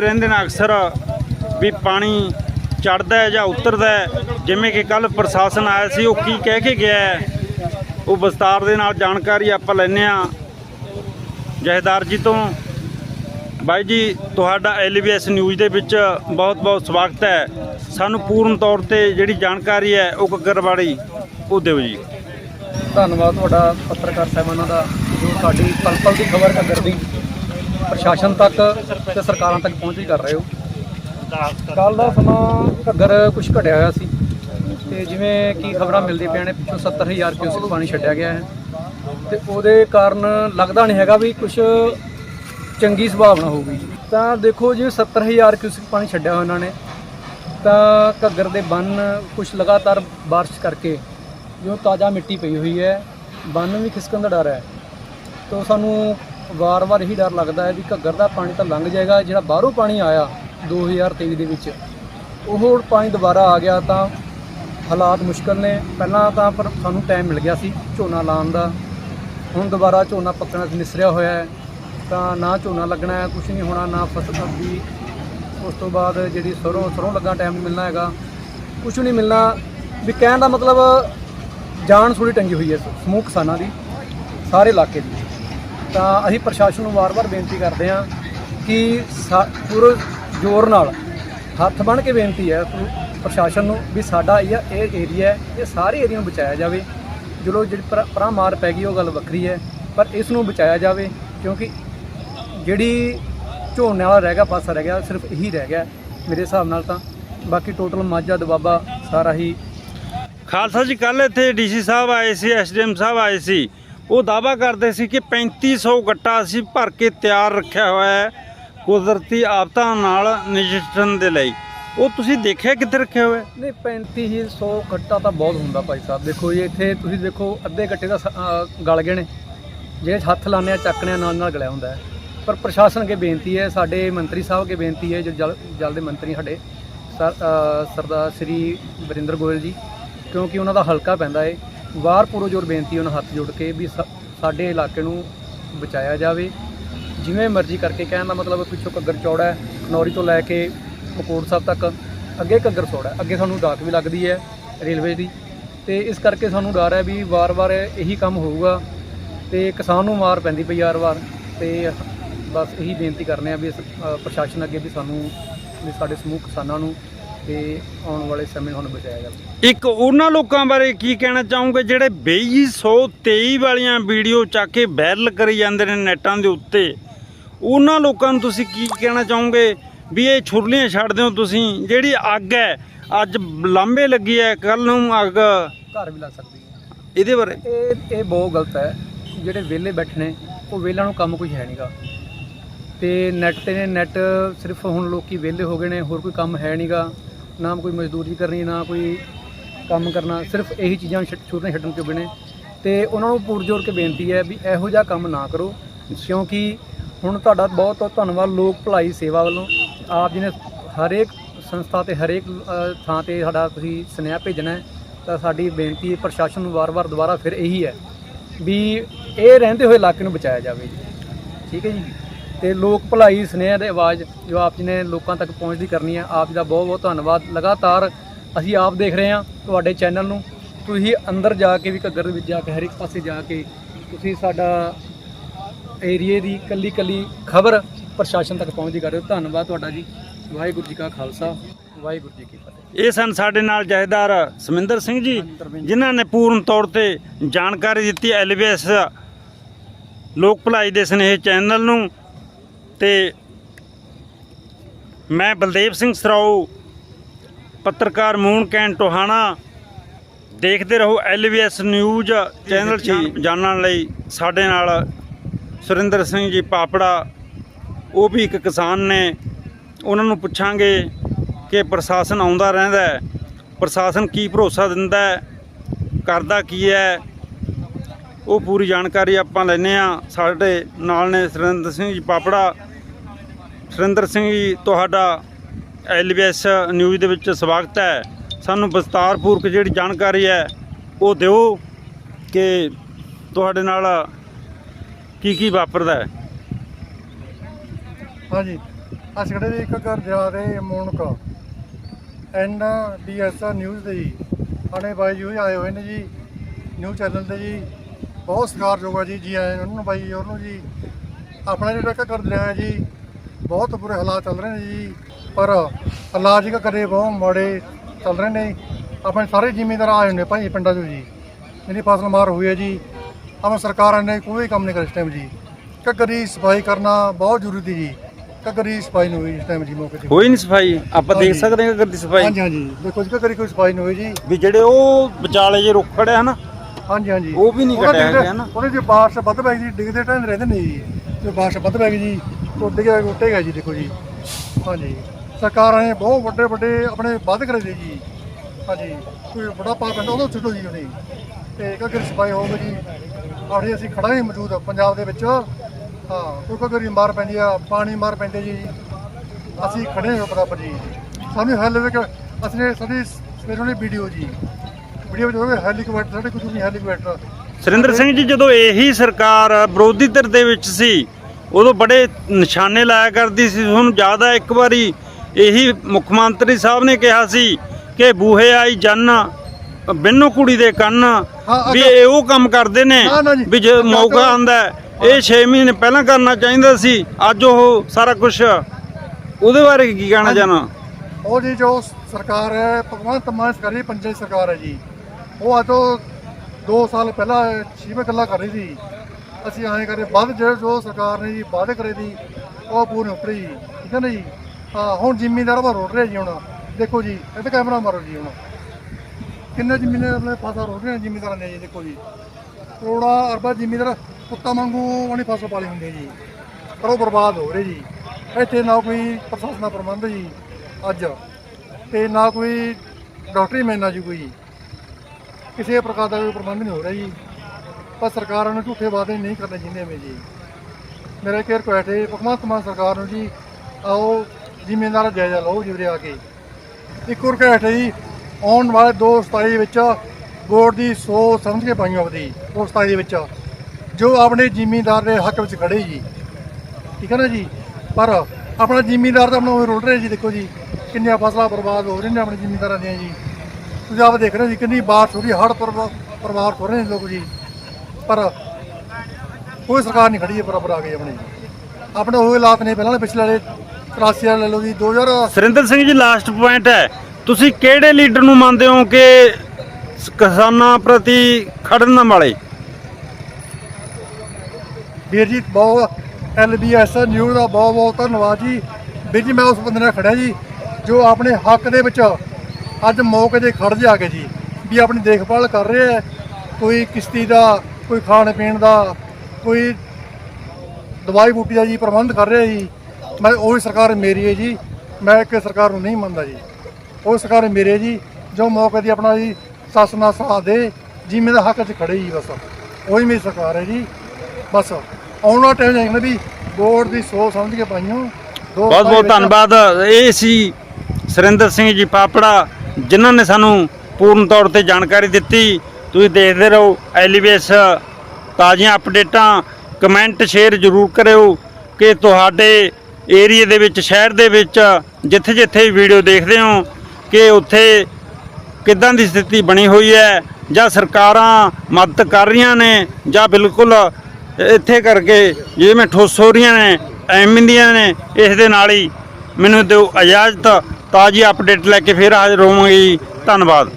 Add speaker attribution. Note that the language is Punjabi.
Speaker 1: ਰਹਿੰਦੇ ਨੇ ਅਕਸਰ ਵੀ ਪਾਣੀ ਚੜਦਾ ਹੈ ਜਾਂ ਉਤਰਦਾ ਹੈ। ਜਿਵੇਂ ਕਿ ਕੱਲ ਪ੍ਰਸ਼ਾਸਨ ਆਇਆ ਸੀ, ਉਹ ਕੀ ਕਹਿ ਕੇ ਗਿਆ ਹੈ? ਉਹ ਵਿਸਤਾਰ ਦੇ ਨਾਲ ਜਾਣਕਾਰੀ ਆਪਾਂ ਲੈਂਦੇ ਆ ਜਹਦਾਰ ਜੀ ਤੋਂ। ਬਾਈ ਜੀ, ਤੁਹਾਡਾ ਐਲਬੀਐਸ ਨਿਊਜ਼ ਦੇ ਵਿੱਚ ਬਹੁਤ-ਬਹੁਤ ਸਵਾਗਤ ਹੈ। ਸਾਨੂੰ ਪੂਰਨ ਤੌਰ ਤੇ ਜਿਹੜੀ ਜਾਣਕਾਰੀ ਹੈ, ਉਹ ਕੱਗਰਵਾੜੀ ਉਹ ਦਿਓ ਜੀ।
Speaker 2: ਧੰਨਵਾਦ ਤੁਹਾਡਾ ਪੱਤਰਕਾਰ ਸਾਹਿਬਾਨਾਂ ਦਾ, ਜੋ ਸਾਡੀ ਪਲ ਪਲ ਦੀ ਖਬਰ ਘੱਗਰ ਪ੍ਰਸ਼ਾਸਨ ਤੱਕ ਤੇ ਸਰਕਾਰਾਂ ਤੱਕ ਪਹੁੰਚ ਹੀ ਕਰ ਰਹੇ ਹੋ। ਕੱਲ ਦਾ ਸਮਾਂ ਘੱਗਰ ਕੁਝ ਘਟਿਆ ਹੋਇਆ ਸੀ ਤੇ ਜਿਵੇਂ ਕਿ ਖਬਰਾਂ ਮਿਲਦੀ ਪਈਆਂ ਨੇ, ਪਿੱਛੋਂ 70000 ਕਿਊਸਕ ਪਾਣੀ ਛੱਡਿਆ ਗਿਆ ਹੈ ਤੇ ਉਹਦੇ ਕਾਰਨ ਲੱਗਦਾ ਨਹੀਂ ਹੈਗਾ ਵੀ ਕੁਝ ਚੰਗੀ ਸੰਭਾਵਨਾ ਹੋਊਗੀ। ਤਾਂ ਦੇਖੋ ਜੀ 70000 ਕਿਊਸਕ ਪਾਣੀ ਛੱਡਿਆ ਹੋਇਆ ਉਹਨਾਂ ਨੇ, ਤਾਂ ਘੱਗਰ ਦੇ ਬੰਨ ਕੁਝ ਲਗਾਤਾਰ ਬਾਰਿਸ਼ ਕਰਕੇ ਜੋ ਤਾਜ਼ਾ ਮਿੱਟੀ ਪਈ ਹੋਈ ਹੈ, ਬੰਨ ਵੀ ਖਿਸਕਣ ਦਾ ਡਰ ਹੈ। ਤੋ ਸਾਨੂੰ ਵਾਰ-ਵਾਰ ਇਹੀ ਡਰ ਲੱਗਦਾ ਹੈ ਵੀ ਘੱਗਰ ਦਾ ਪਾਣੀ ਤਾਂ ਲੰਘ ਜਾਏਗਾ, ਜਿਹੜਾ ਬਾਹਰੋਂ ਪਾਣੀ ਆਇਆ 2023 ਦੇ ਵਿੱਚ। ਉਹ ਪਾਣੀ ਦੁਬਾਰਾ ਆ ਗਿਆ ਤਾਂ ਹਾਲਾਤ ਮੁਸ਼ਕਲ ਨੇ। ਪਹਿਲਾਂ ਤਾਂ ਪਰ ਸਾਨੂੰ ਟਾਈਮ ਮਿਲ ਗਿਆ ਸੀ ਝੋਨਾ ਲਾਉਣ ਦਾ। ਹੁਣ ਦੁਬਾਰਾ ਝੋਨਾ ਪੱਕਣਾ ਨਿਸਰਿਆ ਹੋਇਆ ਹੈ। ਤਾਂ ਨਾ ਝੋਨਾ ਲੱਗਣਾ ਹੈ ਕੁਝ ਨਹੀਂ ਹੋਣਾ, ਨਾ ਫਸਲ ਸਬਜ਼ੀ ਉਸ ਤੋਂ ਬਾਅਦ ਜਿਹੜੀ ਸਰੋਂ ਸਰੋਂ ਲੱਗਾ ਟਾਈਮ ਨਹੀਂ ਮਿਲਣਾ ਹੈਗਾ। ਕੁਝ ਨਹੀਂ ਮਿਲਣਾ। ਵੀ ਕਹਿਣ ਦਾ ਮਤਲਬ ਜਾਨ ਥੋੜੀ ਟੰਗੀ ਹੋਈ ਹੈ, ਸਮੂਹ ਕਿਸਾਨਾਂ ਦੀ, ਸਾਰੇ ਇਲਾਕੇ ਦੀ। ਤਾਂ ਅਸੀਂ ਪ੍ਰਸ਼ਾਸਨ ਨੂੰ ਵਾਰ-ਵਾਰ ਬੇਨਤੀ ਕਰਦੇ ਹਾਂ ਕਿ ਸਾ- ਪੂਰੇ ਜ਼ੋਰ ਨਾਲ ਹੱਥ ਬਣ ਕੇ ਬੇਨਤੀ ਹੈ ਪ੍ਰਸ਼ਾਸਨ ਨੂੰ ਵੀ ਸਾਡਾ ਇਹ ਇਹ ਏਰੀਆ ਹੈ, ਇਹ ਸਾਰੇ ਏਰੀਆ ਨੂੰ ਬਚਾਇਆ ਜਾਵੇ। ਜਦੋਂ ਜਿਹੜੀ ਪਰਾਂ- ਪਰਾਂ ਮਾਰ ਪੈ ਗਈ, ਉਹ ਗੱਲ ਵੱਖਰੀ ਹੈ, ਪਰ ਇਸ ਨੂੰ ਬਚਾਇਆ ਜਾਵੇ ਕਿਉਂਕਿ ਜਿਹੜੀ ਝੋਨੇ ਵਾਲਾ ਰਹਿ ਗਿਆ, ਪਾਸਾ ਰਹਿ ਗਿਆ, ਸਿਰਫ ਇਹੀ ਰਹਿ ਗਿਆ ਮੇਰੇ ਹਿਸਾਬ ਨਾਲ ਤਾਂ। ਬਾਕੀ ਟੋਟਲ ਮਾਝਾ ਦਬਾਬਾ ਸਾਰਾ ਹੀ
Speaker 1: ਖਾਲਸਾ ਜੀ ਕੱਲ ਇੱਥੇ ਡੀਸੀ ਸਾਹਿਬ ਆਏ ਸੀ, ਐਸਡੀਐਮ ਸਾਹਿਬ ਆਏ ਸੀ। ਉਹ ਦਾਵਾ ਕਰਦੇ ਸੀ ਕਿ 3500 ਗੱਟਾ ਅਸੀਂ ਭਰ ਕੇ ਤਿਆਰ ਰੱਖਿਆ ਹੋਇਆ ਹੈ ਕੁਦਰਤੀ ਆਫਤਾਂ ਨਾਲ ਨਜਿੱਠਣ ਦੇ ਲਈ। ਉਹ ਤੁਸੀਂ ਦੇਖਿਆ ਕਿੱਥੇ ਰੱਖਿਆ ਹੋਇਆ ਹੈ?
Speaker 2: ਨਹੀਂ 3500 ਗੱਟਾ ਤਾਂ ਬਹੁਤ ਹੁੰਦਾ ਭਾਈ ਸਾਹਿਬ। ਦੇਖੋ ਜੀ, ਇੱਥੇ ਤੁਸੀਂ ਦੇਖੋ, ਅੱਧੇ ਗੱਟੇ ਦਾ ਸ- ਗਲ ਗਏ ਨੇ। ਜਿਹੜੇ ਹੱਥ ਲਾਉਂਦੇ ਆ, ਚੱਕਣਿਆਂ ਨਾਲ ਨਾਲ ਗਲਿਆ ਹੁੰਦਾ ਹੈ। ਪਰ ਪ੍ਰਸ਼ਾਸਨ ਅੱਗੇ ਬੇਨਤੀ ਹੈ, ਸਾਡੇ ਮੰਤਰੀ ਸਾਹਿਬ ਅੱਗੇ ਬੇਨਤੀ ਹੈ, ਜੋ ਜਲ ਜਲ ਦੇ ਮੰਤਰੀ ਸਾਡੇ ਸਰ ਸਰਦਾਰ ਸ੍ਰੀ ਵਰਿੰਦਰ ਗੋਇਲ ਜੀ, ਕਿਉਂਕਿ ਉਹਨਾਂ ਦਾ ਹਲਕਾ ਪੈਂਦਾ ਹੈ ਵਾਰ ਪੂਰੋ ਜੋਰ ਬੇਨਤੀ ਉਹਨਾਂ ਹੱਥ ਜੋੜ ਕੇ ਵੀ ਸਾ- ਸਾਡੇ ਇਲਾਕੇ ਨੂੰ ਬਚਾਇਆ ਜਾਵੇ। ਜਿਵੇਂ ਮਰਜ਼ੀ ਕਰਕੇ ਕਹਿਣ ਦਾ ਮਤਲਬ ਪਿੱਛੋਂ ਘੱਗਰ ਚੌੜਾ ਹੈ ਖਨੌਰੀ ਤੋਂ ਲੈ ਕੇ ਮਕੋੜ ਸਾਹਿਬ ਤੱਕ ਅੱਗੇ ਘੱਗਰ ਚੌੜਾ ਅੱਗੇ ਸਾਨੂੰ ਡਾਕ ਵੀ ਲੱਗਦੀ ਹੈ ਰੇਲਵੇ ਦੀ। ਤੇ ਇਸ ਕਰਕੇ ਸਾਨੂੰ ਡਰ ਹੈ ਵੀ ਵਾਰ-ਵਾਰ ਇਹੀ ਕੰਮ ਹੋਊਗਾ ਤੇ ਕਿਸਾਨ ਨੂੰ ਮਾਰ ਪੈਂਦੀ ਪਈ ਵਾਰ-ਵਾਰ। ਤੇ ਬਸ ਇਹੀ ਬੇਨਤੀ ਕਰਨੇ ਆ ਵੀ ਇਸ, ਪ੍ਰਸ਼ਾਸਨ ਅੱਗੇ ਵੀ ਸਾਨੂੰ ਵੀ ਸਾਡੇ ਸਮੂਹ ਕਿਸਾਨਾਂ ਨੂੰ ਤੇ ਆਉਣ ਵਾਲੇ ਸਮੇਂ ਹੁਣ ਬਚਾਇਆ ਜਾਵੇ।
Speaker 1: ਇੱਕ ਉਹਨਾਂ ਲੋਕਾਂ ਬਾਰੇ ਕੀ ਕਹਿਣਾ ਚਾਹੋਗੇ ਜਿਹੜੇ 2223 ਵਾਲੀਆਂ ਵੀਡੀਓ ਚੱਕ ਕੇ ਵਾਇਰਲ ਕਰੀ ਜਾਂਦੇ ਨੇ ਨੈਟਾਂ ਦੇ ਉੱਤੇ? ਉਹਨਾਂ ਲੋਕਾਂ ਨੂੰ ਤੁਸੀਂ ਕੀ ਕਹਿਣਾ ਚਾਹੋਗੇ ਵੀ ਇਹ ਛੁਰਲੀਆਂ ਛੱਡ ਦਿਓ ਤੁਸੀਂ? ਜਿਹੜੀ ਅੱਗ ਹੈ ਅੱਜ ਲਾਂਬੇ ਲੱਗੀ ਹੈ ਕੱਲ ਨੂੰ ਅੱਗ
Speaker 2: ਘਰ ਵੀ ਲੱਗ ਸਕਦੀ ਹੈ।
Speaker 1: ਇਹਦੇ ਬਾਰੇ?
Speaker 2: ਇਹ ਇਹ ਬਹੁਤ ਗਲਤ ਹੈ। ਜਿਹੜੇ ਵਿਹਲੇ ਬੈਠੇ ਨੇ ਉਹ ਵਿਹਲਿਆਂ ਨੂੰ ਕੰਮ ਕੁਝ ਹੈ ਨਹੀਂਗਾ ਤੇ ਨੈਟ ਤੇ ਨੈਟ ਸਿਰਫ ਹੁਣ ਲੋਕੀ ਵਿਹਲੇ ਹੋ ਗਏ ਨੇ ਹੋਰ ਕੋਈ ਕੰਮ ਹੈ ਨਹੀਂਗਾ ਨਾ ਕੋਈ ਮਜ਼ਦੂਰੀ ਕਰਨੀ, ਨਾ ਕੋਈ ਕੰਮ ਕਰਨਾ, ਸਿਰਫ ਇਹੀ ਚੀਜ਼ਾਂ ਛੱਡ- ਛੁੱਟੀਆਂ ਛੱਡਣ ਚੁੱਕੇ ਨੇ ਤੇ ਉਹਨਾਂ ਨੂੰ ਪੁਰਜੋਰ ਕੇ ਬੇਨਤੀ ਹੈ ਵੀ ਇਹੋ ਜਿਹਾ ਕੰਮ ਨਾ ਕਰੋ, ਕਿਉਂਕਿ ਹੁਣ ਤੁਹਾਡਾ ਬਹੁਤ ਬਹੁਤ ਧੰਨਵਾਦ ਲੋਕ ਭਲਾਈ ਸੇਵਾ ਵੱਲੋਂ। ਆਪ ਜੀ ਨੇ ਹਰੇਕ ਸੰਸਥਾ ਤੇ ਹਰੇਕ ਥਾਂ ਤੇ ਸਾਡਾ ਤੁਸੀਂ ਸੁਨੇਹਾ ਭੇਜਣਾ ਹੈ, ਤਾਂ ਸਾਡੀ ਬੇਨਤੀ ਪ੍ਰਸ਼ਾਸਨ ਨੂੰ ਵਾਰ-ਵਾਰ ਦੁਬਾਰਾ ਫਿਰ ਇਹੀ ਹੈ ਵੀ ਇਹ ਰਹਿੰਦੇ ਹੋਏ ਇਲਾਕੇ ਨੂੰ ਬਚਾਇਆ ਜਾਵੇ। ਜੀ ਠੀਕ ਹੈ ਜੀ? ਤੇ ਲੋਕ ਭਲਾਈ ਸੁਨੇਹਾ ਦੇ ਆਵਾਜ਼ ਜੋ ਆਪ ਜੀ ਨੇ ਲੋਕਾਂ ਤੱਕ ਪਹੁੰਚਦੀ ਕਰਨੀ ਹੈ ਆਪ ਜੀ ਦਾ ਬਹੁਤ ਬਹੁਤ ਧੰਨਵਾਦ। ਲਗਾਤਾਰ ਅਸੀਂ ਆਪ ਦੇਖ ਰਹੇ ਹਾਂ ਤੁਹਾਡੇ ਚੈਨਲ ਨੂੰ। ਤੁਸੀਂ ਅੰਦਰ ਜਾ ਕੇ ਵੀ ਘੱਗਰ ਦੇ ਵਿੱਚ ਜਾ ਕੇ ਹਰ ਇੱਕ ਪਾਸੇ ਜਾ ਕੇ ਤੁਸੀਂ ਸਾਡਾ ਏਰੀਏ ਦੀ ਕੱਲੀ ਕੱਲੀ ਖਬਰ ਪ੍ਰਸ਼ਾਸਨ ਤੱਕ ਪਹੁੰਚਦੀ ਕਰ ਰਹੇ ਹੋ। ਧੰਨਵਾਦ ਤੁਹਾਡਾ ਜੀ। ਵਾਹਿਗੁਰੂ ਜੀ ਕਾ ਖਾਲਸਾ ਵਾਹਿਗੁਰੂ ਜੀ ਕੀ ਫਤਿਹ।
Speaker 1: ਇਹ ਸਨ ਸਾਡੇ ਨਾਲ ਜਹੇਦਾਰ ਸਮਿੰਦਰ ਸਿੰਘ ਜੀ ਜਿਨ੍ਹਾਂ ਨੇ ਪੂਰਨ ਤੌਰ ਤੇ ਜਾਣਕਾਰੀ ਦਿੱਤੀ ਐਲਬੀਐਸ ਲੋਕ ਭਲਾਈ ਦੇ ਸਨੇਹ ਚੈਨਲ ਨੂੰ ਤੇ ਮੈਂ ਬਲਦੇਵ ਸਿੰਘ ਸਰਾਓ ਪੱਤਰਕਾਰ ਮੂਨ ਕੈਨ ਟੋਹਾਣਾ ਦੇਖਦੇ ਰਹੋ ਐਲਬੀਐਸ ਨਿਊਜ਼ ਚੈਨਲ ਜਾਣ- ਜਾਣਨ ਲਈ ਸਾਡੇ ਨਾਲ ਸੁਰਿੰਦਰ ਸਿੰਘ ਜੀ ਪਾਪੜਾ ਉਹ ਵੀ ਇੱਕ ਕਿਸਾਨ ਨੇ। ਉਹਨਾਂ ਨੂੰ ਪੁੱਛਾਂਗੇ ਕਿ ਪ੍ਰਸ਼ਾਸਨ ਆਉਂਦਾ ਰਹਿੰਦਾ ਹੈ। ਪ੍ਰਸ਼ਾਸਨ ਕੀ ਭਰੋਸਾ ਦਿੰਦਾ ਹੈ? ਕਰਦਾ ਕੀ ਹੈ? ਉਹ ਪੂਰੀ ਜਾਣਕਾਰੀ ਆਪਾਂ ਲੈਨੇ ਆ ਸਾਡੇ ਨਾਲ ਨੇ ਸੁਰਿੰਦਰ ਸਿੰਘ ਜੀ ਪਾਪੜਾ। ਸੁਰਿੰਦਰ ਸਿੰਘ ਜੀ, ਤੁਹਾਡਾ ਐਲਬੀਐਸ ਨਿਊਜ਼ ਦੇ ਵਿੱਚ ਸਵਾਗਤ ਹੈ। ਸਾਨੂੰ ਵਿਸਤਾਰਪੂਰਕ ਜਿਹੜੀ ਜਾਣਕਾਰੀ ਹੈ, ਉਹ ਦਿਓ ਕਿ ਤੁਹਾਡੇ ਨਾਲ ਕੀ ਕੀ ਵਾਪਰਦਾ ਹੈ।
Speaker 2: ਹਾਂਜੀ
Speaker 3: ਅਸਗੜੇ ਦੇ ਇੱਕ ਘਰ ਜਾ ਰਹੇ Monika. N D S news ਦੇ ਜੀ। ਸਾਡੇ ਬਾਈ ਜੀ ਹੋਈ ਆਏ ਹੋਏ ਨੇ ਜੀ ਨਿਊਜ਼ ਚੈਨਲ ਤੇ ਜੀ। ਬਹੁਤ ਸਤਿਕਾਰਯੋਗ ਆ ਜੀ ਜੀ ਆਏ ਉਹਨਾਂ ਨੂੰ ਬਾਈ ਜੀ, ਉਹਨੂੰ ਜੀ। ਆਪਣਾ ਜਿਹੜਾ ਘਰ ਦਰਿਆ ਹੈ ਜੀ ਬਹੁਤ ਬੁਰੇ ਹਾਲਾਤ ਚੱਲ ਰਹੇ ਨੇ ਜੀ ਪਰ ਹਾਲਾਤ ਜੀ ਕਰੇ ਬਹੁਤ ਮਾੜੇ ਚੱਲ ਰਹੇ ਨੇ। ਆਪਣੇ ਸਾਰੇ ਜ਼ਿਮੀਂਦਾਰ ਆਏ ਨੇ ਭਾਈ ਪਿੰਡਾਂ ਚੋਂ ਜੀ। ਜਿਹੜੀ ਫਸਲ ਮਾਰ ਹੋਈ ਹੈ ਜੀ ਆਪਾਂ ਸਰਕਾਰਾਂ ਨੇ ਕੋਈ ਕੰਮ ਨਹੀਂ ਕਰਿਆ ਇਸ ਟਾਈਮ ਜੀ। ਘੱਗਰ ਦੀ ਸਫ਼ਾਈ ਕਰਨਾ ਬਹੁਤ ਜ਼ਰੂਰੀ ਸੀ ਜੀ। ਘੱਗਰ ਦੀ ਸਫ਼ਾਈ ਨਹੀਂ ਹੋਈ ਇਸ ਟਾਈਮ ਜੀ ਮੌਕੇ ਤੇ।
Speaker 1: ਹੋਈ ਨਹੀਂ ਸਫ਼ਾਈ? ਆਪਾਂ ਦੇਖ। ਸਕਦੇ ਹਾਂ ਘੱਗਰ ਦੀ ਸਫ਼ਾਈ।
Speaker 3: ਹਾਂਜੀ ਹਾਂਜੀ। ਦੇਖੋ ਜੀ ਘੱਗਰ ਦੀ ਕੋਈ ਸਫ਼ਾਈ ਨਹੀਂ ਹੋਈ ਜੀ।
Speaker 1: ਵੀ ਜਿਹੜੇ ਉਹ ਵਿਚਾਲੇ ਜੇ ਰੁੱਖ ਖੜੇ ਹਨ
Speaker 3: ਹਾਂਜੀ ਹਾਂਜੀ।
Speaker 1: ਉਹ ਵੀ ਨਹੀਂ ਕੱਟਿਆ ਗਿਆ ਨਾ।
Speaker 3: ਉਹਦੇ ਜੇ ਬਾਰਿਸ਼ ਵੱਧ ਪੈ ਗਈ ਡਿੱਗਦੇ ਟਾਈਮ ਰਹਿੰਦੇ ਨੇ ਜੀ। ਜੇ ਬਾਰਿਸ਼ ਵੱਧ ਪੈ ਗਈ ਜੀ ਉਹ ਡਿੱਗਿਆ ਉੱਟੇਗਾ ਜੀ, ਦੇਖੋ ਜੀ। ਹਾਂਜੀ। ਸਰਕਾਰਾਂ ਨੇ ਬਹੁਤ ਵੱਡੇ ਵੱਡੇ ਆਪਣੇ ਵਾਅਦੇ ਕਰੇ ਦੇ ਜੀ। ਹਾਂਜੀ। ਕੋਈ ਬੜਾ ਪਾ ਪੈਂਦਾ ਉਹਨੂੰ ਛੱਡੋ ਜੀ ਉਹਨੇ। ਤੇ ਘੱਗਰ ਦੀ ਸਫ਼ਾਈ ਹੋਵੇ ਜੀ ਆੜੇ ਅਸੀਂ ਖੜਾ ਹੀ ਮੌਜੂਦ ਪੰਜਾਬ ਦੇ ਵਿੱਚ। ਹਾਂ ਕੋਈ ਘੱਗਰ ਮਾਰ ਪੈਂਦੀ ਆ, ਪਾਣੀ ਮਾਰ ਪੈਂਦੇ ਜੀ। ਅਸੀਂ ਖੜੇ ਹਾਂ ਬਰਾਬਰ ਜੀ। ਸਾਨੂੰ ਹੈਲੀਕਾਪਟਰ ਅਸੀਂ ਸਾਡੀ ਸਵੇਰੋਂ ਵੀਡੀਓ ਜੀ। ਵੀਡੀਓ ਵਿੱਚ ਹੋਵੇ ਹੈਲੀਕਾਪਟਰ, ਸਾਡੇ ਕੁਝ ਨਹੀਂ ਹੈਲੀਕਾਪਟਰ
Speaker 1: ਸੁਰਿੰਦਰ ਸਿੰਘ ਜੀ, ਜਦੋਂ ਇਹੀ ਸਰਕਾਰ ਵਿਰੋਧੀ ਧਿਰ ਦੇ ਵਿੱਚ ਸੀ ਉਦੋਂ ਬੜੇ ਨਿਸ਼ਾਨੇ ਲਾਇਆ ਕਰਦੀ ਸੀ। ਤੁਹਾਨੂੰ ਜ਼ਿਆਦਾ ਇੱਕ ਵਾਰੀ ਇਹੀ ਮੁੱਖ ਮੰਤਰੀ ਸਾਹਿਬ ਨੇ ਕਿਹਾ ਸੀ ਕਿ ਬੂਹੇ ਆਈ ਜਨ ਬਿੰਨੋ ਕੁੜੀ ਦੇ ਕੰਨ ਵੀ ਇਹ ਉਹ ਕੰਮ ਕਰਦੇ ਨੇ। ਵੀ ਜੇ ਮੌਕਾ ਆਂਦਾ ਇਹ 6 ਮਹੀਨੇ ਪਹਿਲਾਂ ਕਰਨਾ ਚਾਹੀਦਾ ਸੀ। ਅੱਜ ਉਹ ਸਾਰਾ ਕੁਝ ਉਹਦੇ ਬਾਰੇ ਕੀ ਕਹਿਣਾ। ਚਾਹਨਾ
Speaker 3: ਉਹ ਜੀ ਜੋ ਸਰਕਾਰ ਹੈ ਭਗਵੰਤ ਮਾਨ ਸਰਕਾਰੀ ਪੰਚਾਇਤ ਸਰਕਾਰ ਹੈ ਜੀ। ਉਹ ਅੱਜ ਤੋਂ 2 ਸਾਲ ਪਹਿਲਾਂ ਛੀਵੇਂ ਗੱਲਾਂ ਕਰ ਰਹੀ ਸੀ। ਅਸੀਂ ਐਂ ਕਰੇ, ਵੱਧ ਜਿਹੜੇ ਜੋ ਸਰਕਾਰ ਨੇ ਜੀ ਵਾਅਦੇ ਕਰੇ ਦੀ, ਉਹ ਪੂਰੇ ਉਤਰੇ ਜੀ। ਠੀਕ ਹੈ ਨਾ ਜੀ? ਹਾਂ, ਹੁਣ ਜ਼ਿਮੀਂਦਾਰ ਵਾ ਰੋੜ ਰਿਹਾ ਜੀ ਹੁਣ। ਦੇਖੋ ਜੀ ਇੱਥੇ ਕੈਮਰਾ ਮਾਰੋ ਜੀ ਹੁਣ। ਕਿੰਨੇ ਜ਼ਿਮੀਂਦਾਰ ਆਪਣੇ ਫਸਲ ਰੋੜ ਰਹੇ ਨੇ ਜ਼ਿਮੀਂਦਾਰਾਂ ਨੇ ਜੀ, ਦੇਖੋ ਜੀ। ਕਰੋੜਾ ਅਰਬਾਂ ਜ਼ਿਮੀਂਦਾਰ ਕੁੱਤਾ ਵਾਂਗੂ ਵਾਲੀ ਫਸਲ ਪਾਲੀ ਹੁੰਦੀ ਜੀ। ਪਰ ਉਹ ਬਰਬਾਦ ਹੋ ਰਹੇ ਜੀ। ਇੱਥੇ ਨਾ ਕੋਈ ਪ੍ਰਸ਼ਾਸਨ ਦਾ ਪ੍ਰਬੰਧ ਜੀ, ਅੱਜ। ਤੇ ਨਾ ਕੋਈ ਡਾਕਟਰੀ ਮੈਨਾ ਜੀ ਕੋਈ। ਕਿਸੇ ਪ੍ਰਕਾਰ ਦਾ ਕੋਈ ਪ੍ਰਬੰਧ ਨਹੀਂ ਹੋ ਰਿਹਾ ਜੀ। ਪਰ ਸਰਕਾਰਾਂ ਨੂੰ ਝੂਠੇ ਵਾਅਦੇ ਨਹੀਂ ਕਰਨੇ ਚਾਹੀਦੇ ਐਵੇਂ ਜੀ। ਮੇਰਾ ਇੱਕ ਰਿਕੁਐਸਟ ਹੈ ਭਗਵੰਤ ਮਾਨ ਸਰਕਾਰ ਨੂੰ ਜੀ, ਆਓ ਜ਼ਿਮੀਂਦਾਰ ਜਾਇਜ਼ਾ ਲਓ ਜੀ ਆ ਕੇ। ਇੱਕ ਹੋਰ ਰਿਕੁਐਸਟ ਹੈ ਜੀ, ਆਉਣ ਵਾਲੇ 227 ਵਿੱਚ ਬੋਰਡ ਦੀ ਸੋਚ ਸਮਝ ਕੇ ਪਾਈਓ ਆਪਦੀ 227 ਦੇ ਵਿੱਚ, ਜੋ ਆਪਣੇ ਜ਼ਿਮੀਂਦਾਰ ਦੇ ਹੱਕ ਵਿੱਚ ਖੜੇ ਜੀ। ਠੀਕ ਹੈ ਨਾ ਜੀ? ਪਰ ਆਪਣਾ ਜ਼ਿਮੀਂਦਾਰ ਤਾਂ ਆਪਣਾ ਉਹ ਰੁਲ ਰਿਹਾ ਜੀ, ਦੇਖੋ ਜੀ, ਕਿੰਨੀਆਂ ਫਸਲਾਂ ਬਰਬਾਦ ਹੋ ਰਹੀਆਂ ਨੇ ਆਪਣੇ ਜ਼ਿਮੀਂਦਾਰਾਂ ਦੀਆਂ ਜੀ। ਤੁਸੀਂ ਆਪ ਦੇਖ ਰਹੇ ਹੋ ਜੀ, ਕਿੰਨੀ ਬਾਰਿਸ਼ ਹੋ ਰਹੀ ਹੈ, ਹੜ੍ਹ ਪਰਵਾ- ਪਰਿਵਾਰ ਹੋ ਰਹੇ ਨੇ ਲੋਕ ਜੀ। ਪਰ ਕੋਈ ਸਰਕਾਰ ਨਹੀਂ ਖੜੀ ਹੈ ਬਰਾਬਰ ਆ ਗਈ ਆਪਣੀ। ਆਪਣੇ ਉਹ ਹਾਲਾਤ ਨੇ ਪਹਿਲਾਂ ਪਿਛਲੇ ਵਾਲੇ 83 ਵਾਲੇ ਲੈ ਲਓ ਜੀ 2000
Speaker 1: ਸੁਰਿੰਦਰ ਸਿੰਘ ਜੀ ਲਾਸਟ ਪੁਆਇੰਟ ਹੈ। ਤੁਸੀਂ ਕਿਹੜੇ ਲੀਡਰ ਨੂੰ ਮੰਨਦੇ ਹੋ ਕਿ ਕਿਸਾਨਾਂ ਪ੍ਰਤੀ ਖੜਨ ਵਾਲੇ
Speaker 3: ਵੀਰ ਜੀ ਬਹੁਤ ਐਲਬੀਐਸ ਨਿਊਜ਼ ਦਾ ਬਹੁਤ ਬਹੁਤ ਧੰਨਵਾਦ ਜੀ। ਵੀਰ ਜੀ ਮੈਂ ਉਸ ਬੰਦੇ ਨਾਲ ਖੜਿਆ ਜੀ ਜੋ ਆਪਣੇ ਹੱਕ ਦੇ ਵਿੱਚ ਅੱਜ ਮੌਕੇ ਤੇ ਖੜ ਜਾ ਕੇ ਜੀ ਵੀ ਆਪਣੀ ਦੇਖਭਾਲ ਕਰ ਰਿਹਾ ਹੈ। ਕੋਈ ਕਿਸ਼ਤੀ ਦਾ ਕੋਈ ਖਾਣ ਪੀਣ ਦਾ ਕੋਈ ਦਵਾਈ ਬੂਟੀ ਦਾ ਜੀ ਪ੍ਰਬੰਧ ਕਰ ਰਿਹਾ ਜੀ। ਮੈਂ ਉਹੀ ਸਰਕਾਰ ਮੇਰੀ ਹੈ ਜੀ। ਮੈਂ ਇੱਕ ਸਰਕਾਰ ਨੂੰ ਨਹੀਂ ਮੰਨਦਾ ਜੀ। ਉਹ ਸਰਕਾਰ ਮੇਰੇ ਜੀ। ਜੋ ਮੌਕੇ ਦੀ ਆਪਣਾ ਜੀ ਸੱਸ ਨਾਲ ਸਾਥ ਦੇ ਜੀ ਮੇਰੇ ਹੱਕ 'ਚ ਖੜੇ ਜੀ ਬਸ। ਉਹੀ ਮੇਰੀ ਸਰਕਾਰ ਹੈ ਜੀ। ਬਸ ਆਉਣ ਵਾਲਾ ਟਾਈਮ ਦੇਖਣਾ ਵੀ ਬੋਰਡ ਦੀ ਸੋਚ ਸਮਝ ਕੇ ਪਾਈਓ।
Speaker 1: ਬਹੁਤ ਬਹੁਤ ਧੰਨਵਾਦ। ਇਹ ਸੀ ਸੁਰਿੰਦਰ ਸਿੰਘ ਜੀ ਪਾਪੜਾ ਜਿਨ੍ਹਾਂ ਨੇ ਸਾਨੂੰ ਪੂਰਨ ਤੌਰ ਤੇ ਜਾਣਕਾਰੀ ਦਿੱਤੀ। ਤੁਸੀਂ ਦੇਖਦੇ ਰਹੋ, ਐਲੀਵੇਸ ਤਾਜ਼ੀਆਂ ਅਪਡੇਟਾਂ, ਕਮੈਂਟ ਸ਼ੇਅਰ ਜ਼ਰੂਰ ਕਰਿਓ ਕਿ ਤੁਹਾਡੇ ਏਰੀਏ ਦੇ ਵਿੱਚ, ਸ਼ਹਿਰ ਦੇ ਵਿੱਚ ਜਿੱਥੇ ਜਿੱਥੇ ਵੀਡੀਓ ਦੇਖਦੇ ਹੋ, ਕਿ ਉੱਥੇ ਕਿੱਦਾਂ ਦੀ ਸਥਿਤੀ ਬਣੀ ਹੋਈ ਹੈ, ਜਾਂ ਸਰਕਾਰਾਂ ਮਦਦ ਕਰ ਰਹੀਆਂ ਨੇ, ਜਾਂ ਬਿਲਕੁਲ ਇੱਥੇ ਕਰਕੇ ਜਿਵੇਂ ਠੋਸ ਹੋ ਰਹੀਆਂ ਨੇ ਐਵੇਂ ਦੀਆਂ ਨੇ, ਇਸ ਦੇ ਨਾਲ ਹੀ ਮੈਨੂੰ ਦਿਓ ਇਜਾਜ਼ਤ, ਤਾਜ਼ੀ ਅਪਡੇਟ ਲੈ ਕੇ ਫਿਰ ਹਾਜ਼ਰ ਹੋਵਾਂਗੇ ਜੀ। ਧੰਨਵਾਦ।